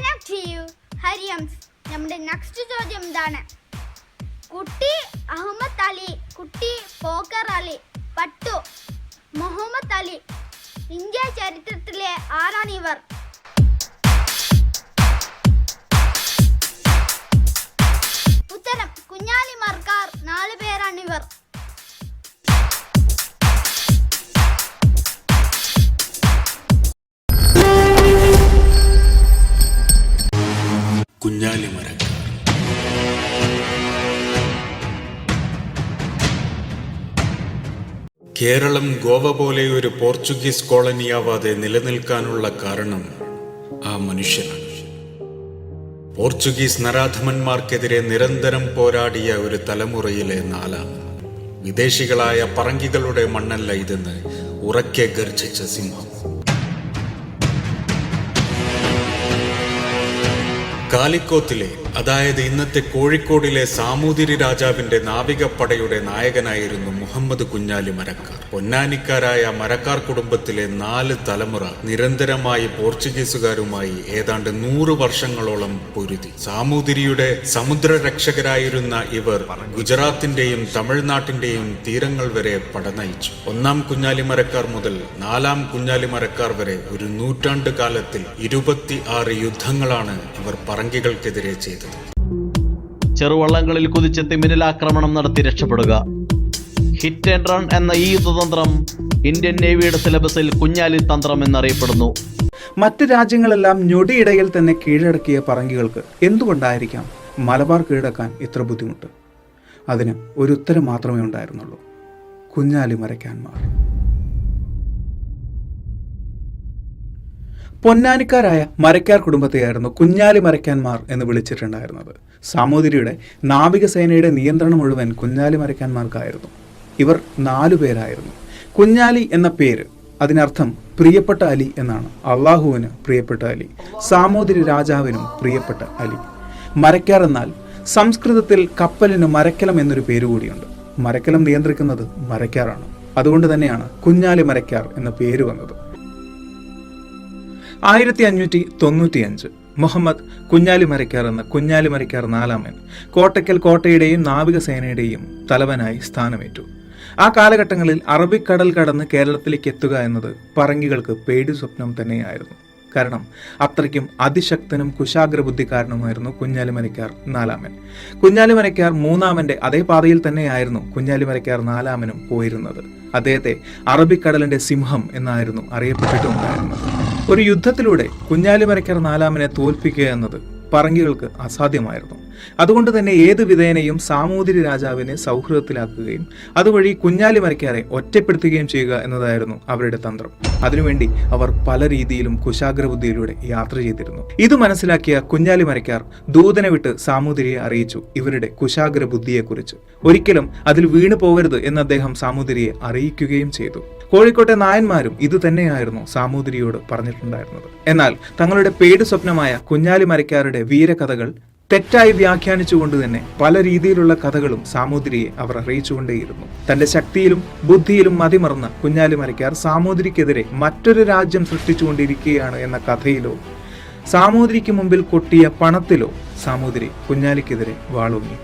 ചെയ്യൂ ഹരിയംസ് നമ്മുടെ നെക്സ്റ്റ് ചോദ്യം ഇതാണ്. കുട്ടി അഹമ്മദ് അലി കുട്ടി പോക്കർ അലി പട്ടു മുഹമ്മദ് അലി. ഇന്ത്യ ചരിത്രത്തിലെ ആരാണിവർ കുഞ്ഞാലിമരക്കാർ കേരളം ഗോവ പോലെ ഒരു പോർച്ചുഗീസ് കോളനിയാവാതെ നിലനിൽക്കാനുള്ള കാരണം ആ മനുഷ്യനാണ്. പോർച്ചുഗീസ് നരാധമന്മാർക്കെതിരെ നിരന്തരം പോരാടിയ ഒരു തലമുറയിലെ നാലാം വിദേശികളായ പറങ്കികളുടെ മണ്ണല്ല ഇതെന്ന് ഉറക്കെ ഗർജിച്ച സിംഹം. കാലിക്കോത്തിലെ അതായത് ഇന്നത്തെ കോഴിക്കോടിലെ സാമൂതിരി രാജാവിന്റെ നാവികപ്പടയുടെ നായകനായിരുന്നു മുഹമ്മദ് കുഞ്ഞാലി മരക്കാർ. പൊന്നാനിക്കാരായ മരക്കാർ കുടുംബത്തിലെ നാല് തലമുറ നിരന്തരമായി പോർച്ചുഗീസുകാരുമായി ഏതാണ്ട് നൂറ് വർഷങ്ങളോളം പൊരുതി. സാമൂതിരിയുടെ സമുദ്ര രക്ഷകരായിരുന്ന ഇവർ ഗുജറാത്തിന്റെയും തമിഴ്നാട്ടിന്റെയും തീരങ്ങൾ വരെ പടനയിച്ചു. ഒന്നാം കുഞ്ഞാലി മരക്കാർ മുതൽ നാലാം കുഞ്ഞാലി മരക്കാർ വരെ ഒരു നൂറ്റാണ്ട് കാലത്തിൽ ഇരുപത്തി ആറ് യുദ്ധങ്ങളാണ് ഇവർ പറങ്കികൾക്കെതിരെ ചെയ്തത്. ചെറുവള്ളങ്ങളിൽ കുതിച്ചെത്തി മിന്നലാക്രമണം നടത്തി രക്ഷപ്പെടുക. ഹിറ്റ് ആൻഡ് റൺ എന്ന ഈ യുദ്ധതന്ത്രം ഇന്ത്യൻ നേവിയുടെ സിലബസിൽ കുഞ്ഞാലി തന്ത്രം എന്നറിയപ്പെടുന്നു. മറ്റ് രാജ്യങ്ങളെല്ലാം ഞൊടിയിടയിൽ തന്നെ കീഴടക്കിയ പറങ്കികൾക്ക് എന്തുകൊണ്ടായിരിക്കാം മലബാർ കീഴടക്കാൻ ഇത്ര ബുദ്ധിമുട്ട്? അതിന് ഒരു ഉത്തരം മാത്രമേ ഉണ്ടായിരുന്നുള്ളൂ. കുഞ്ഞാലി മരയ്ക്കാന്മാർ പൊന്നാനിക്കാരായ മരക്കാർ കുടുംബത്തെയായിരുന്നു കുഞ്ഞാലി മരക്കാൻമാർ എന്ന് വിളിച്ചിട്ടുണ്ടായിരുന്നത്. സാമൂതിരിയുടെ നാവികസേനയുടെ നിയന്ത്രണം മുഴുവൻ കുഞ്ഞാലി മരക്കാൻമാർക്കായിരുന്നു ഇവർ നാലു പേരായിരുന്നു. കുഞ്ഞാലി എന്ന പേര് അതിനർത്ഥം പ്രിയപ്പെട്ട അലി എന്നാണ്. അള്ളാഹുവിന് പ്രിയപ്പെട്ട അലി സാമൂതിരി രാജാവിനും പ്രിയപ്പെട്ട അലി. മരക്കാർ എന്നാൽ സംസ്കൃതത്തിൽ കപ്പലിന് മരക്കലം എന്നൊരു പേര് കൂടിയുണ്ട്. മരക്കലം നിയന്ത്രിക്കുന്നത് മരക്കാറാണ് അതുകൊണ്ട് തന്നെയാണ് കുഞ്ഞാലി മരക്കാർ എന്ന പേര് വന്നത്. ആയിരത്തി അഞ്ഞൂറ്റി തൊണ്ണൂറ്റിയഞ്ച് മുഹമ്മദ് കുഞ്ഞാലി മരക്കാർ എന്ന കുഞ്ഞാലി മരക്കാർ നാലാമൻ കോട്ടയ്ക്കൽ കോട്ടയുടെയും നാവികസേനയുടെയും തലവനായി സ്ഥാനമേറ്റു. ആ കാലഘട്ടങ്ങളിൽ അറബിക്കടൽ കടന്ന് കേരളത്തിലേക്ക് എത്തുക എന്നത് പറങ്കികൾക്ക് പേടി സ്വപ്നം തന്നെയായിരുന്നു. കാരണം. അത്രയ്ക്കും അതിശക്തനും കുശാഗ്രബുദ്ധിക്കാരനുമായിരുന്നു കുഞ്ഞാലിമരക്കാർ നാലാമൻ. കുഞ്ഞാലിമരക്കാർ മൂന്നാമന്റെ അതേ പാതയിൽ തന്നെയായിരുന്നു കുഞ്ഞാലിമരക്കാർ നാലാമനും പോയിരുന്നത്. അദ്ദേഹത്തെ അറബിക്കടലിന്റെ സിംഹം എന്നായിരുന്നു അറിയപ്പെട്ടിട്ടുണ്ടായിരുന്നത്. ഒരു യുദ്ധത്തിലൂടെ കുഞ്ഞാലിമരക്കാർ നാലാമനെ തോൽപ്പിക്കുക എന്നത് പറങ്കികൾക്ക് അസാധ്യമായിരുന്നു. അതുകൊണ്ട് തന്നെ ഏത് വിധേനയും സാമൂതിരി രാജാവിനെ സൗഹൃദത്തിലാക്കുകയും അതുവഴി കുഞ്ഞാലി മരക്കാരെ ഒറ്റപ്പെടുത്തുകയും ചെയ്യുക എന്നതായിരുന്നു അവരുടെ തന്ത്രം. അതിനുവേണ്ടി അവർ പല രീതിയിലും കുശാഗ്രബുദ്ധിയിലൂടെ യാത്ര ചെയ്തിരുന്നു. ഇത് മനസ്സിലാക്കിയ കുഞ്ഞാലി മരക്കാർ ദൂതനെ വിട്ട് സാമൂതിരിയെ അറിയിച്ചു ഇവരുടെ കുശാഗ്ര ബുദ്ധിയെക്കുറിച്ച് ഒരിക്കലും അതിൽ വീണു പോകരുത് എന്ന് അദ്ദേഹം സാമൂതിരിയെ അറിയിക്കുകയും ചെയ്തു. കോഴിക്കോട്ടെ നായന്മാരും ഇതുതന്നെയായിരുന്നു സാമൂതിരിയോട് പറഞ്ഞിട്ടുണ്ടായിരുന്നത്. എന്നാൽ തങ്ങളുടെ പേട് സ്വപ്നമായ കുഞ്ഞാലി മരക്കാരുടെ വീരകഥകൾ തെറ്റായി വ്യാഖ്യാനിച്ചുകൊണ്ട് തന്നെ പല രീതിയിലുള്ള കഥകളും സാമൂതിരിയെ അവർ അറിയിച്ചുകൊണ്ടേയിരുന്നു. തന്റെ ശക്തിയിലും ബുദ്ധിയിലും മതിമറന്ന കുഞ്ഞാലി മരക്കാർ സാമൂതിരിക്കെതിരെ മറ്റൊരു രാജ്യം സൃഷ്ടിച്ചുകൊണ്ടിരിക്കുകയാണ് എന്ന കഥയിലോ സാമൂതിരിക്ക് മുമ്പിൽ കൊട്ടിയ പണത്തിലോ സാമൂതിരി കുഞ്ഞാലിക്കെതിരെ വാളൂന്നി